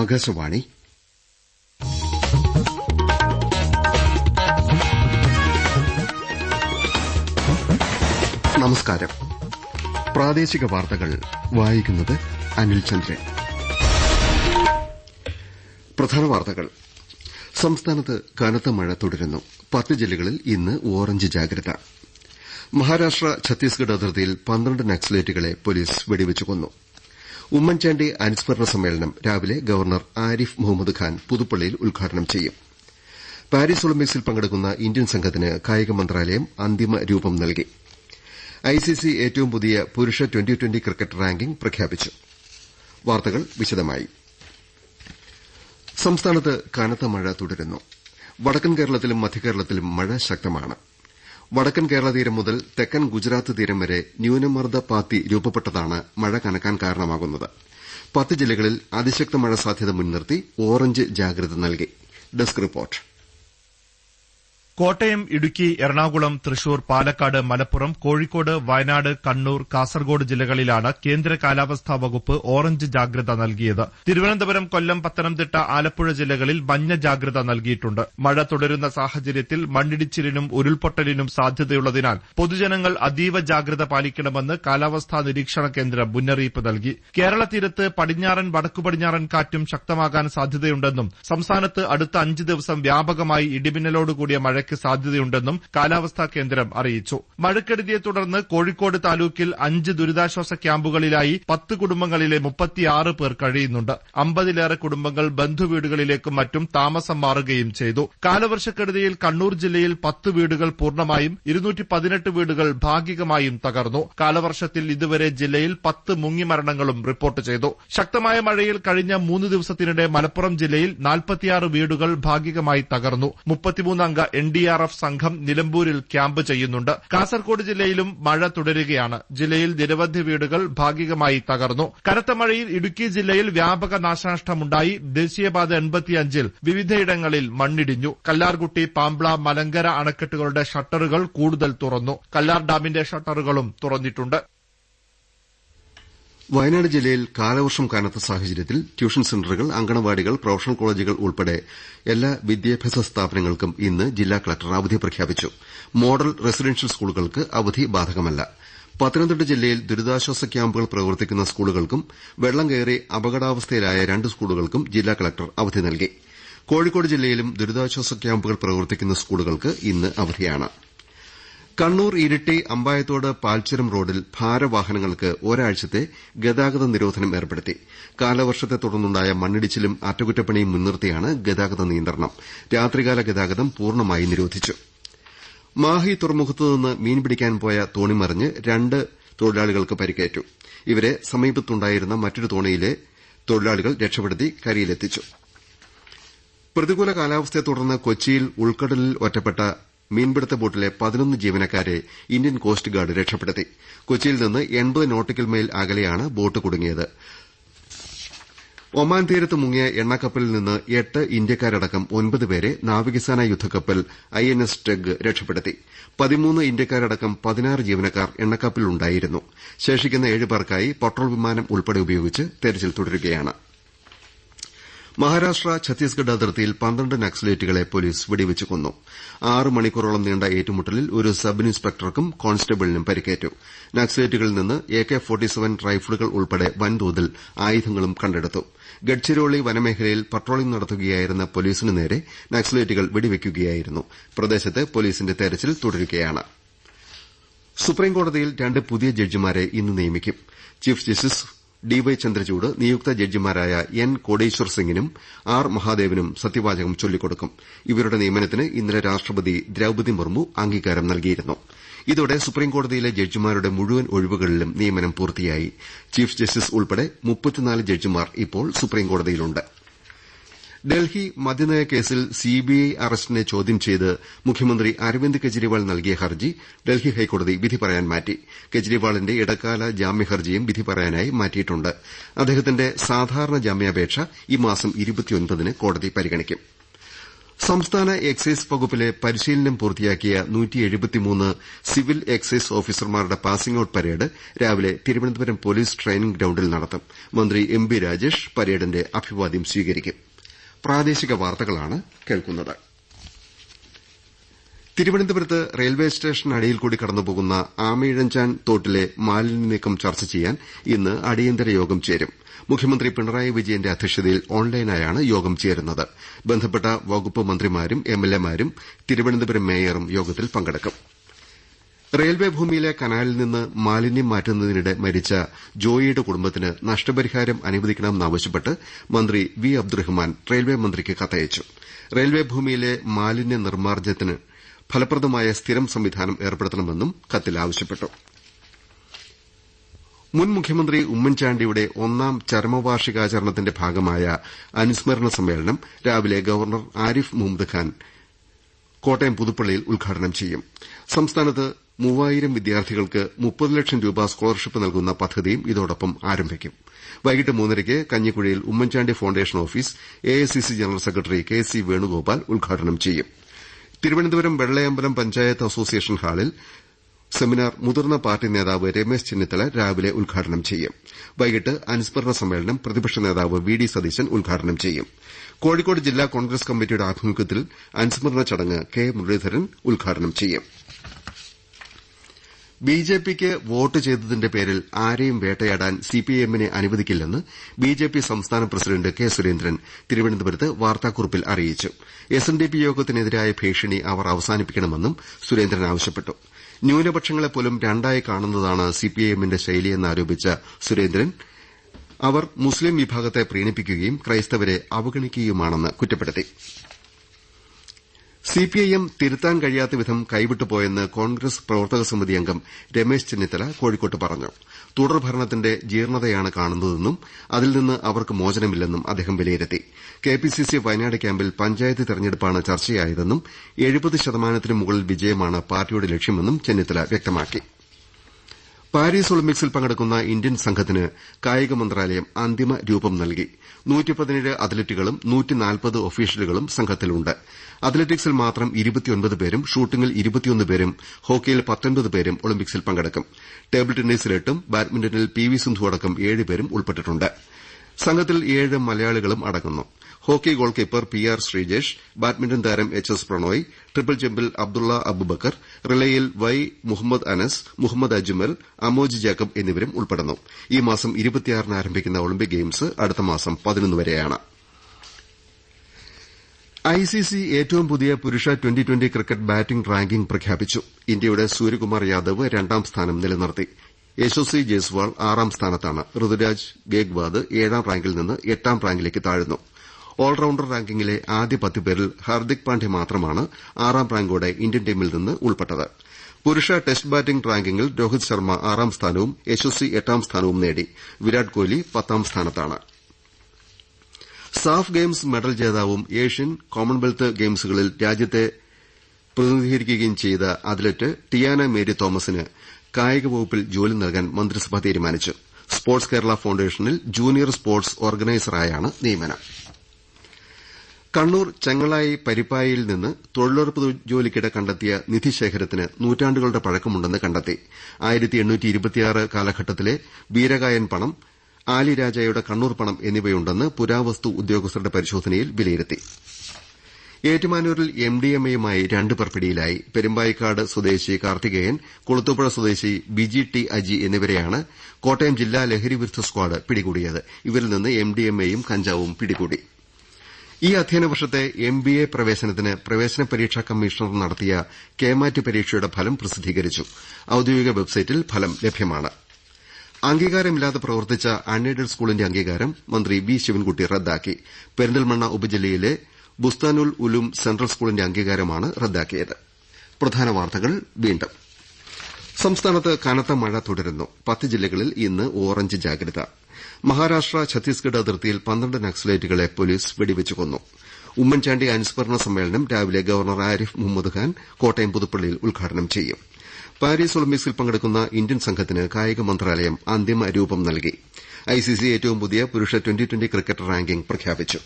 ആകാശവാണി. നമസ്കാരം. പ്രാദേശിക വാർത്തകൾ വായിക്കുന്നത് അനിൽ ചന്ദ്രൻ. പ്രധാന വാർത്തകൾ. സംസ്ഥാനത്ത് കനത്ത മഴ തുടരുന്നു. പത്ത് ജില്ലകളിൽ ഇന്ന് ഓറഞ്ച് ജാഗ്രത. മഹാരാഷ്ട്ര ഛത്തീസ്ഗഡ് അതിർത്തിയിൽ പന്ത്രണ്ട് നക്സലേറ്റുകളെ പോലീസ് വെടിവെച്ചു കൊന്നു. ഉമ്മൻചാണ്ടി അനുസ്മരണ സമ്മേളനം രാവിലെ ഗവർണർ ആരിഫ് മുഹമ്മദ് ഖാൻ പുതുപ്പള്ളിയിൽ ഉദ്ഘാടനം ചെയ്യും. പാരീസ് ഒളിമ്പിക്സിൽ പങ്കെടുക്കുന്ന ഇന്ത്യൻ സംഘത്തിന് കായിക മന്ത്രാലയം അന്തിമ രൂപം നൽകി. ഐസിസി ഏറ്റവും പുതിയ പുരുഷ ട്വന്റി ട്വന്റി ക്രിക്കറ്റ് റാങ്കിംഗ് പ്രഖ്യാപിച്ചു. വാർത്തകൾ വിശദമായി. സംസ്ഥാനത്ത് കനത്ത മഴ തുടരുന്നു. വടക്കൻ കേരളത്തിലും മധ്യകേരളത്തിലും മഴ ശക്തമാണ്. വടക്കൻ കേരള തീരം മുതൽ തെക്കൻ ഗുജറാത്ത് തീരം വരെ ന്യൂനമർദ്ദ പാത്തി രൂപപ്പെട്ടതാണ് മഴ കനക്കാൻ കാരണമാകുന്നത്. പത്ത് ജില്ലകളിൽ അതിശക്ത മഴ സാധ്യത മുൻനിർത്തി ഓറഞ്ച് ജാഗ്രത നൽകി. Desk report. കോട്ടയം ഇടുക്കി എറണാകുളം തൃശൂർ പാലക്കാട് മലപ്പുറം കോഴിക്കോട് വയനാട് കണ്ണൂർ കാസർഗോഡ് ജില്ലകളിലാണ് കേന്ദ്ര കാലാവസ്ഥാ വകുപ്പ് ഓറഞ്ച് ജാഗ്രത നൽകിയത്. തിരുവനന്തപുരം കൊല്ലം പത്തനംതിട്ട ആലപ്പുഴ ജില്ലകളിൽ മഞ്ഞ ജാഗ്രത നൽകിയിട്ടുണ്ട്. മഴ തുടരുന്ന സാഹചര്യത്തിൽ മണ്ണിടിച്ചിലിനും ഉരുൾപൊട്ടലിനും സാധ്യതയുള്ളതിനാൽ പൊതുജനങ്ങൾ അതീവ ജാഗ്രത പാലിക്കണമെന്ന് കാലാവസ്ഥാ നിരീക്ഷണ കേന്ദ്രം മുന്നറിയിപ്പ് നൽകി. കേരള തീരത്ത് പടിഞ്ഞാറൻ വടക്കു പടിഞ്ഞാറൻ കാറ്റും ശക്തമാകാൻ സാധ്യതയുണ്ടെന്നും സംസ്ഥാനത്ത് അടുത്ത അഞ്ച് ദിവസം വ്യാപകമായി ഇടിമിന്നലോടുകൂടിയ മഴയ്ക്ക് സാധ്യതയുണ്ടെന്നും കാലാവസ്ഥാ കേന്ദ്രം അറിയിച്ചു. മഴക്കെടുതിയെ തുടർന്ന് കോഴിക്കോട് താലൂക്കിൽ അഞ്ച് ദുരിതാശ്വാസ ക്യാമ്പുകളിലായി പത്ത് കുടുംബങ്ങളിലെ മുപ്പത്തിയാറ് പേർ കഴിയുന്നുണ്ട്. അമ്പതിലേറെ കുടുംബങ്ങൾ ബന്ധുവീടുകളിലേക്കും മറ്റും താമസം മാറുകയും ചെയ്തു. കാലവർഷക്കെടുതിയിൽ കണ്ണൂർ ജില്ലയിൽ പത്ത് വീടുകൾ പൂർണമായും ഇരുന്നൂറ്റി പതിനെട്ട് വീടുകൾ ഭാഗികമായും തകർന്നു. കാലവർഷത്തിൽ ഇതുവരെ ജില്ലയിൽ പത്ത് മുങ്ങിമരണങ്ങളും റിപ്പോർട്ട് ചെയ്തു. ശക്തമായ മഴയിൽ കഴിഞ്ഞ മൂന്ന് ദിവസത്തിനിടെ മലപ്പുറം ജില്ലയിൽ നാൽപ്പത്തിയാറ് വീടുകൾ ഭാഗികമായി തകർന്നു. മുപ്പത്തിമൂന്നംഗ എൻ ഡി ആർ എഫ് സംഘം നിലമ്പൂരിൽ ക്യാമ്പ് ചെയ്യുന്നുണ്ട്. കാസർകോട് ജില്ലയിലും മഴ തുടരുകയാണ്. ജില്ലയിൽ നിരവധി വീടുകൾ ഭാഗികമായി തകർന്നു. കനത്ത മഴയിൽ ഇടുക്കി ജില്ലയിൽ വ്യാപക നാശനഷ്ടമുണ്ടായി. ദേശീയപാത എൺപത്തിയഞ്ചിൽ വിവിധയിടങ്ങളിൽ മണ്ണിടിഞ്ഞു. കല്ലാർകുട്ടി പാമ്പ്ള മലങ്കര അണക്കെട്ടുകളുടെ ഷട്ടറുകൾ കൂടുതൽ തുറന്നു. കല്ലാർ ഡാമിന്റെ ഷട്ടറുകളും തുറന്നിട്ടുണ്ട്. വയനാട് ജില്ലയിൽ കാലവർഷം കനത്ത സാഹചര്യത്തിൽ ട്യൂഷൻ സെന്ററുകൾ അങ്കണവാടികൾ പ്രൊഫഷണൽ കോളേജുകൾ ഉൾപ്പെടെ എല്ലാ വിദ്യാഭ്യാസ സ്ഥാപനങ്ങൾക്കും ഇന്ന് ജില്ലാ കളക്ടർ അവധി പ്രഖ്യാപിച്ചു. മോഡൽ റെസിഡൻഷ്യൽ സ്കൂളുകൾക്ക് അവധി ബാധകമല്ല. പത്തനംതിട്ട ജില്ലയിൽ ദുരിതാശ്വാസ ക്യാമ്പുകൾ പ്രവർത്തിക്കുന്ന സ്കൂളുകൾക്കും വെള്ളം കയറി അപകടാവസ്ഥയിലായ രണ്ട് സ്കൂളുകൾക്കും ജില്ലാ കളക്ടർ അവധി നൽകി. കോഴിക്കോട് ജില്ലയിലും ദുരിതാശ്വാസ ക്യാമ്പുകൾ പ്രവർത്തിക്കുന്ന സ്കൂളുകൾക്ക് ഇന്ന് അവധിയാണ്. കണ്ണൂർ ഇരിട്ടി അമ്പായത്തോട് പാൽച്ചുരം റോഡിൽ ഭാരവാഹനങ്ങൾക്ക് ഒരാഴ്ചത്തെ ഗതാഗത നിരോധനം ഏർപ്പെടുത്തി. കാലവർഷത്തെ തുടർന്നുണ്ടായ മണ്ണിടിച്ചിലും അറ്റകുറ്റപ്പണിയും മുൻനിർത്തിയാണ് ഗതാഗത നിയന്ത്രണം. രാത്രികാല ഗതാഗതം പൂർണമായി നിരോധിച്ചു. മാഹി തുറമുഖത്തുനിന്ന് മീൻ പിടിക്കാൻ പോയ തോണി മറിഞ്ഞ് രണ്ട് തൊഴിലാളികൾക്ക് പരിക്കേറ്റു. ഇവരെ സമീപത്തുണ്ടായിരുന്ന മറ്റൊരു തോണിയിലെ തൊഴിലാളികൾ രക്ഷപ്പെടുത്തി കരയിലെത്തിച്ചു. പ്രതികൂല കാലാവസ്ഥയെ തുടർന്ന് കൊച്ചിയിൽ ഉൾക്കടലിൽ ഒറ്റപ്പെട്ട മീൻപിടുത്ത ബോട്ടിലെ പതിനൊന്ന് ജീവനക്കാരെ ഇന്ത്യൻ കോസ്റ്റ് ഗാർഡ് രക്ഷപ്പെടുത്തി. കൊച്ചിയിൽ നിന്ന് എൺപത് നോട്ടിക്കൽ മൈൽ അകലെയാണ് ബോട്ട് കുടുങ്ങിയത്. ഒമാൻ തീരത്ത് മുങ്ങിയ എണ്ണക്കപ്പലിൽ നിന്ന് എട്ട് ഇന്ത്യക്കാരടക്കം ഒൻപത് പേരെ നാവികസേനാ യുദ്ധക്കപ്പൽ ഐ എൻ എസ് ടെഗ് രക്ഷപ്പെടുത്തി. പതിമൂന്ന് ഇന്ത്യക്കാരടക്കം പതിനാറ് ജീവനക്കാർ എണ്ണക്കപ്പലിലുണ്ടായിരുന്നു. ശേഷിക്കുന്ന ഏഴ് പേർക്കായി പട്രോൾ വിമാനം ഉൾപ്പെടെ ഉപയോഗിച്ച് തെരച്ചിൽ തുടരുകയാണ്. മഹാരാഷ്ട്ര ഛത്തീസ്ഗഡ് അതിർത്തിയിൽ പന്ത്രണ്ട് നക്സലേറ്റുകളെ പോലീസ് വെടിവെച്ച് കൊന്നു. ആറ് മണിക്കൂറോളം നീണ്ട ഏറ്റുമുട്ടലിൽ ഒരു സബ് ഇൻസ്പെക്ടർക്കും കോൺസ്റ്റബിളിനും പരിക്കേറ്റു. നക്സലേറ്റുകളിൽ നിന്ന് എ കെ റൈഫിളുകൾ ഉൾപ്പെടെ വൻതോതിൽ ആയുധങ്ങളും കണ്ടെടുത്തു. ഗഡ്ചിരോളി വനമേഖലയിൽ പട്രോളിംഗ് നടത്തുകയായിരുന്ന പോലീസിനു നേരെ നക്സലേറ്റുകൾ വെടിവെക്കുകയായിരുന്നു. പ്രദേശത്ത് പോലീസിന്റെ തെരച്ചിൽ തുടരുകയാണ്. സുപ്രീംകോടതിയിൽ രണ്ട് പുതിയ ജഡ്ജിമാരെ ഇന്ന് നിയമിക്കും. Chief justice D Y Chandrachud നിയുക്ത ജഡ്ജിമാരായ എൻ കോടേശ്വർ സിംഗിനും ആർ മഹാദേവനും സത്യവാചകം ചൊല്ലിക്കൊടുക്കും. ഇവരുടെ നിയമനത്തിന് ഇന്നലെ രാഷ്ട്രപതി ദ്രൌപതി മുർമു അംഗീകാരം നൽകിയിരുന്നു. ഇതോടെ സുപ്രീംകോടതിയിലെ ജഡ്ജിമാരുടെ മുഴുവൻ ഒഴിവുകളിലും നിയമനം പൂർത്തിയായി. ചീഫ് ജസ്റ്റിസ് ഉൾപ്പെടെ ജഡ്ജിമാർ ഇപ്പോൾ സുപ്രീംകോടതിയിലുണ്ട്. ഡൽഹി മദ്യനയ കേസിൽ സിബിഐ അറസ്റ്റിനെ ചോദ്യം ചെയ്ത് മുഖ്യമന്ത്രി അരവിന്ദ് കെജ്രിവാൾ നൽകിയ ഹർജി ഡൽഹി ഹൈക്കോടതി വിധി പറയാൻ മാറ്റി. കെജ്രിവാളിന്റെ ഇടക്കാല ജാമ്യ ഹർജിയും വിധി പറയാനായി മാറ്റിയിട്ടുണ്ട്. അദ്ദേഹത്തിന്റെ സാധാരണ ജാമ്യാപേക്ഷ ഈ മാസം ന് കോടതി പരിഗണിക്കും. സംസ്ഥാന എക്സൈസ് വകുപ്പിലെ പരിശീലനം പൂർത്തിയാക്കിയ സിവിൽ എക്സൈസ് ഓഫീസർമാരുടെ പാസിംഗ് ഔട്ട് പരേഡ് രാവിലെ തിരുവനന്തപുരം പോലീസ് ട്രെയിനിംഗ് ഗ്രൌണ്ടിൽ നടത്തും. മന്ത്രി എം ബി രാജേഷ് പരേഡിന്റെ അഭിവാദ്യം സ്വീകരിക്കും. തിരുവനന്തപുരത്ത് റെയിൽവേ സ്റ്റേഷൻ അടിയിൽ കൂടി കടന്നുപോകുന്ന ആമയിഴഞ്ചാൻ തോട്ടിലെ മാലിന്യ നീക്കം ചർച്ച ചെയ്യാൻ ഇന്ന് അടിയന്തര യോഗം ചേരും. മുഖ്യമന്ത്രി പിണറായി വിജയന്റെ അധ്യക്ഷതയിൽ ഓൺലൈനായാണ് യോഗം ചേരുന്നത്. ബന്ധപ്പെട്ട വകുപ്പ് മന്ത്രിമാരും എംഎൽഎമാരും തിരുവനന്തപുരം മേയറും യോഗത്തിൽ പങ്കെടുക്കും. റെയിൽവേ ഭൂമിയിലെ കനാലിൽ നിന്ന് മാലിന്യം മാറ്റുന്നതിനിടെ മരിച്ച ജോയിയുടെ കുടുംബത്തിന് നഷ്ടപരിഹാരം അനുവദിക്കണമെന്നാവശ്യപ്പെട്ട് മന്ത്രി വി അബ്ദുറഹ്മാൻ റെയിൽവേ മന്ത്രിക്ക് കത്തയച്ചു. റെയിൽവേ ഭൂമിയിലെ മാലിന്യ നിർമ്മാർജനത്തിന് ഫലപ്രദമായ സ്ഥിരം സംവിധാനം ഏർപ്പെടുത്തണമെന്നും കത്തിൽ ആവശ്യപ്പെട്ടു. മുൻ മുഖ്യമന്ത്രി ഉമ്മൻചാണ്ടിയുടെ ഒന്നാം ചരമവാർഷികാചരണത്തിന്റെ ഭാഗമായ അനുസ്മരണ സമ്മേളനം രാവിലെ ഗവർണർ ആരിഫ് മുഹമ്മദ് ഖാൻ കോട്ടയം പുതുപ്പള്ളിയിൽ ഉദ്ഘാടനം ചെയ്യും. സംസ്ഥാനത്ത് മൂവായിരം വിദ്യാർത്ഥികൾക്ക് മുപ്പത് ലക്ഷം രൂപ സ്കോളർഷിപ്പ് നൽകുന്ന പദ്ധതിയും ഇതോടൊപ്പം ആരംഭിക്കും. വൈകിട്ട് മൂന്നരയ്ക്ക് കഞ്ഞിക്കുഴിയിൽ Oommen Chandy foundation office AICC general secretary K C Venugopal ഉദ്ഘാടനം ചെയ്യും. തിരുവനന്തപുരം വെള്ളയമ്പലം പഞ്ചായത്ത് അസോസിയേഷൻ ഹാളിൽ സെമിനാർ മുതിർന്ന പാർട്ടി നേതാവ് രമേശ് ചെന്നിത്തല രാവിലെ ഉദ്ഘാടനം ചെയ്യും. വൈകിട്ട് അനുസ്മരണ സമ്മേളനം പ്രതിപക്ഷ നേതാവ് വി ഡി സതീശൻ ഉദ്ഘാടനം ചെയ്യും. കോഴിക്കോട് ജില്ലാ കോൺഗ്രസ് കമ്മിറ്റിയുടെ ആഭിമുഖ്യത്തിൽ അനുസ്മരണ ചടങ്ങ് കെ മുരളീധരൻ ഉദ്ഘാടനം ചെയ്യും. ബിജെപിക്ക് വോട്ട് ചെയ്തതിന്റെ പേരിൽ ആരെയും വേട്ടയാടാൻ സിപിഐഎമ്മിനെ അനുവദിക്കില്ലെന്ന് ബിജെപി സംസ്ഥാന പ്രസിഡന്റ് കെ സുരേന്ദ്രൻ തിരുവനന്തപുരത്ത് വാർത്താക്കുറിപ്പിൽ അറിയിച്ചു. എസ്എൻഡിപി യോഗത്തിനെതിരായ ഭീഷണി അവർ അവസാനിപ്പിക്കണമെന്നും സുരേന്ദ്രൻ ആവശ്യപ്പെട്ടു. ന്യൂനപക്ഷങ്ങളെ പോലും രണ്ടായി കാണുന്നതാണ് സിപിഐഎമ്മിന്റെ ശൈലിയെന്നാരോപിച്ച സുരേന്ദ്രൻ അവർ മുസ്ലിം വിഭാഗത്തെ പ്രീണിപ്പിക്കുകയും ക്രൈസ്തവരെ അവഗണിക്കുകയുമാണെന്ന് കുറ്റപ്പെടുത്തി. സിപിഐഎം തിരുത്താൻ കഴിയാത്ത വിധം കൈവിട്ടുപോയെന്ന് കോൺഗ്രസ് പ്രവർത്തക സമിതി അംഗം രമേശ് ചെന്നിത്തല കോഴിക്കോട്ട് പറഞ്ഞു. തുടർഭരണത്തിന്റെ ജീർണതയാണ് കാണുന്നതെന്നും അതിൽ നിന്ന് അവർക്ക് മോചനമില്ലെന്നും അദ്ദേഹം വിലയിരുത്തി. കെപിസിസി വയനാട് ക്യാമ്പിൽ പഞ്ചായത്ത് തെരഞ്ഞെടുപ്പാണ് ചർച്ചയായതെന്നും ശതമാനത്തിനു മുകളിൽ വിജയമാണ് പാർട്ടിയുടെ ലക്ഷ്യമെന്നും ചെന്നിത്തല വ്യക്തമാക്കി. പാരീസ് ഒളിമ്പിക്സിൽ പങ്കെടുക്കുന്ന ഇന്ത്യൻ സംഘത്തിന് കായിക മന്ത്രാലയം അന്തിമ രൂപം നൽകി. അത്ലറ്റുകളും ഒഫീഷ്യലുകളും സംഘത്തിലുണ്ട്. അത്ലറ്റിക്സിൽ മാത്രം പേരും ഷൂട്ടിംഗിൽ പേരും ഹോക്കിയിൽ പേരും ഒളിമ്പിക്സിൽ പങ്കെടുക്കും. ടേബിൾ ടെന്നീസിൽ എട്ടും ബാഡ്മിന്റണിൽ പി വി സിന്ധു അടക്കം ഏഴുപേരും ഉൾപ്പെട്ടിട്ടുണ്ട്. സംഘത്തിൽ ഏഴ് മലയാളികളും അടങ്ങുന്നു. Hockey goal keeper P R Sreejesh badminton താരം എച്ച് എസ് പ്രണോയ് ട്രിപ്പിൾ ജംപിൽ അബ്ദുള്ള അബുബക്കർ റിലേയിൽ വൈ മുഹമ്മദ് അനസ് മുഹമ്മദ് അജ്മൽ അമോജ് ജാക്കബ് എന്നിവരും ഉൾപ്പെടുന്നു. ഈ മാസം ന് ആരംഭിക്കുന്ന ഒളിമ്പിക് ഗെയിംസ് അടുത്ത മാസം വരെയാണ്. ഐസിസി ഏറ്റവും പുതിയ പുരുഷ twenty twenty cricket batting ranking പ്രഖ്യാപിച്ചു. ഇന്ത്യയുടെ സൂര്യകുമാർ യാദവ് രണ്ടാം സ്ഥാനം നിലനിർത്തി. യശസ്വി ജയ്സ്വാൾ ആറാം സ്ഥാനത്താണ്. ഋതുരാജ് ഗേഗ്വാദ് ഏഴാം റാങ്കിൽ നിന്ന് എട്ടാം റാങ്കിലേക്ക് താഴ്ന്നു. ഓൾറൌണ്ടർ റാങ്കിംഗിലെ ആദ്യ പത്ത് പേരിൽ ഹാർദിക് പാണ്ഡ്യ മാത്രമാണ് ആറാം റാങ്കോടെ ഇന്ത്യൻ ടീമിൽ നിന്ന് ഉൾപ്പെട്ടത്. പുരുഷ ടെസ്റ്റ് ബാറ്റിംഗ് റാങ്കിംഗിൽ രോഹിത് ശർമ്മ ആറാം സ്ഥാനവും യശസ്വി എട്ടാം സ്ഥാനവും നേടി. വിരാട് കോഹ്ലി പത്താം സ്ഥാനത്താണ്. സാഫ് ഗെയിംസ് മെഡൽ ജേതാവും ഏഷ്യൻ കോമൺവെൽത്ത് ഗെയിംസുകളിൽ രാജ്യത്തെ പ്രതിനിധീകരിക്കുകയും ചെയ്ത അത്ലറ്റ് ടിയാന മേരി തോമസിന് കായിക വകുപ്പിൽ ജോലി നൽകാൻ മന്ത്രിസഭ തീരുമാനിച്ചു. സ്പോർട്സ് കേരള ഫൌണ്ടേഷനിൽ ജൂനിയർ സ്പോർട്സ് ഓർഗനൈസറായാണ് നിയമനം. കണ്ണൂർ ചെങ്ങളായി പരിപ്പായിയിൽ നിന്ന് തൊഴിലുറപ്പ് ജോലിക്കിടെ കണ്ടെത്തിയ നിധിശേഖരത്തിന് നൂറ്റാണ്ടുകളുടെ പഴക്കമുണ്ടെന്ന് കണ്ടെത്തി. കാലഘട്ടത്തിലെ വീരകായൻ പണം ആലിരാജയുടെ കണ്ണൂർ പണം എന്നിവയുണ്ടെന്ന് പുരാവസ്തു ഉദ്യോഗസ്ഥരുടെ പരിശോധനയിൽ വിലയിരുത്തി. ഏറ്റുമാനൂരിൽ എംഡിഎംഎയുമായി രണ്ടുപേർ പിടിയിലായി. പെരുമ്പായിക്കാട് സ്വദേശി കാർത്തികേയൻ കുളത്തൂപ്പുഴ സ്വദേശി ബിജി ടി അജി എന്നിവരെയാണ് കോട്ടയം ജില്ലാ ലഹരിവിരുദ്ധ സ്ക്വാഡ് പിടികൂടിയത്. ഇവരിൽ നിന്ന് എംഡിഎംഎയും കഞ്ചാവും പിടികൂടി. ഈ അധ്യയന വർഷത്തെ എംബിഎ പ്രവേശനത്തിന് പ്രവേശന പരീക്ഷാ കമ്മീഷണർ നടത്തിയ കേമാറ്റ് പരീക്ഷയുടെ ഫലം പ്രസിദ്ധീകരിച്ചു. ഔദ്യോഗിക വെബ്സൈറ്റിൽ ഫലം ലഭ്യമാണ്. അംഗീകാരമില്ലാതെ പ്രവർത്തിച്ച അൺഎയ്ഡഡ് സ്കൂളിന്റെ അംഗീകാരം മന്ത്രി വി ശിവൻകുട്ടി റദ്ദാക്കി. പെരിന്തൽമണ്ണ ഉപജില്ലയിലെ ബുസ്താനുൽ ഉലും സെൻട്രൽ സ്കൂളിന്റെ അംഗീകാരമാണ് റദ്ദാക്കിയത്. സംസ്ഥാനത്ത് കനത്ത മഴ തുടരുന്നു. പത്ത് ജില്ലകളിൽ ഇന്ന് ഓറഞ്ച് ജാഗ്രത. മഹാരാഷ്ട്ര ഛത്തീസ്ഗഡ് അതിർത്തിയിൽ പന്ത്രണ്ട് നക്സലേറ്റുകളെ പോലീസ് വെടിവെച്ച് കൊന്നു. ഉമ്മൻചാണ്ടി അനുസ്മരണ സമ്മേളനം രാവിലെ ഗവർണർ ആരിഫ് മുഹമ്മദ് ഖാൻ കോട്ടയം പുതുപ്പള്ളിയിൽ ഉദ്ഘാടനം ചെയ്യും. പാരീസ് ഒളിമ്പിക്സിൽ പങ്കെടുക്കുന്ന ഇന്ത്യൻ സംഘത്തിന് കായിക മന്ത്രാലയം അന്തിമ രൂപം നൽകി. ഐസിസി ഏറ്റവും പുതിയ പുരുഷ ട്വന്റി ട്വന്റി ക്രിക്കറ്റ് റാങ്കിംഗ് പ്രഖ്യാപിച്ചു.